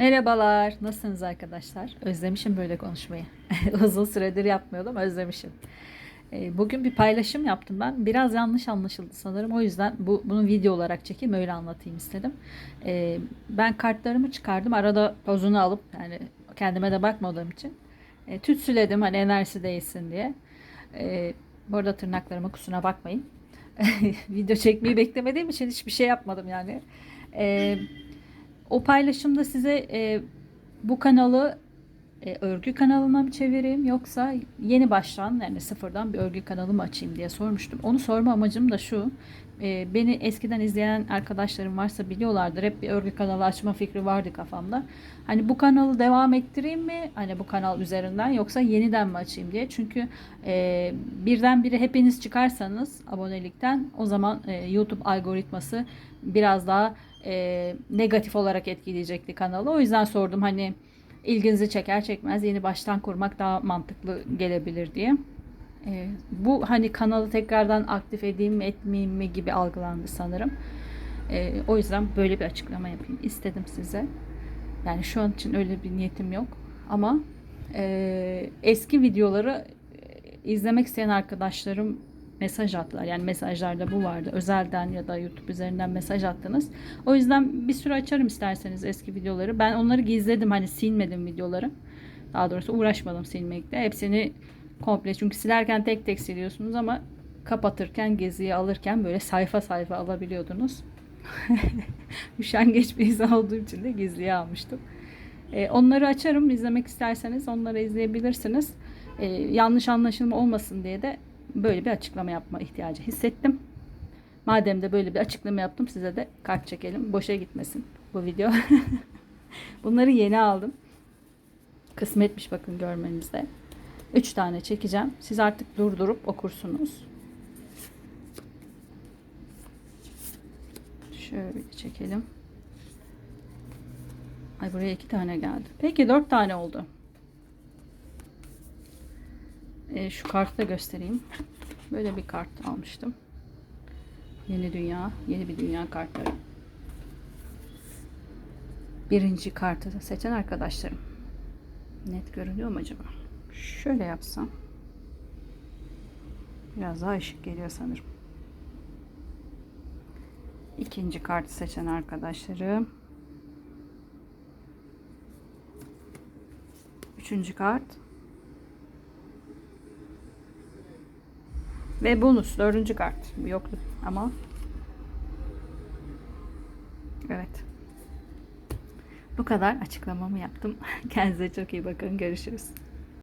Merhabalar, nasılsınız arkadaşlar? Özlemişim böyle konuşmayı. Uzun süredir yapmıyordum, özlemişim. Ee, Bugün bir paylaşım yaptım ben. Biraz yanlış anlaşıldı sanırım. O yüzden bu bunu video olarak çekeyim, öyle anlatayım istedim. Ee, Ben kartlarımı çıkardım. Arada pozunu alıp yani kendime de bakmadığım için e, tütsüledim hani enerjisi değilsin diye. Ee, Bu arada tırnaklarıma kusura bakmayın. Video çekmeyi beklemediğim için hiçbir şey yapmadım yani. Ee, o paylaşımda size e, bu kanalı e, örgü kanalına mı çevireyim yoksa yeni baştan yani sıfırdan bir örgü kanalı mı açayım diye sormuştum. Onu sorma amacım da şu. e, beni eskiden izleyen arkadaşlarım varsa biliyorlardır. Hep bir örgü kanalı açma fikri vardı kafamda. Hani bu kanalı devam ettireyim mi? Hani bu kanal üzerinden yoksa yeniden mi açayım diye. Çünkü e, birdenbire hepiniz çıkarsanız abonelikten o zaman e, YouTube algoritması biraz daha e, negatif olarak etkileyecekti kanalı. O yüzden sordum hani ilginizi çeker çekmez yeni baştan kurmak daha mantıklı gelebilir diye. E, bu hani kanalı tekrardan aktif edeyim mi etmeyeyim mi gibi algılandı sanırım. E, o yüzden böyle bir açıklama yapayım istedim size. Yani şu an için öyle bir niyetim yok. Ama e, eski videoları e, izlemek isteyen arkadaşlarım mesaj attılar. Yani mesajlarda bu vardı. Özelden ya da YouTube üzerinden mesaj attınız. O yüzden bir süre açarım isterseniz eski videoları. Ben onları gizledim. Hani silmedim videoları. Daha doğrusu uğraşmadım silmekle. Hepsini komple. Çünkü silerken tek tek siliyorsunuz ama kapatırken, geziyi alırken böyle sayfa sayfa alabiliyordunuz. Üşengeç bir insan olduğu için de gizliye almıştım. E, onları açarım. izlemek isterseniz onları izleyebilirsiniz. E, yanlış anlaşılma olmasın diye de böyle bir açıklama yapma ihtiyacı hissettim. Madem de böyle bir açıklama yaptım size de kart çekelim. Boşa gitmesin bu video. Bunları yeni aldım. Kısmetmiş bakın görmenizde. 3 tane çekeceğim. Siz artık durdurup okursunuz. Şöyle çekelim. Ay buraya iki tane geldi. Peki dört tane oldu. Ee, şu kartı da göstereyim. Böyle bir kart almıştım. Yeni dünya, yeni bir dünya kartları. Birinci kartı da seçen arkadaşlarım. Net görünüyor mu acaba? Şöyle yapsam. Biraz daha ışık geliyor sanırım. İkinci kartı seçen arkadaşlarım. Üçüncü kart. Ve bonus dördüncü kart. Yoktu ama. Evet. Bu kadar açıklamamı yaptım. Kendinize çok iyi bakın. Görüşürüz.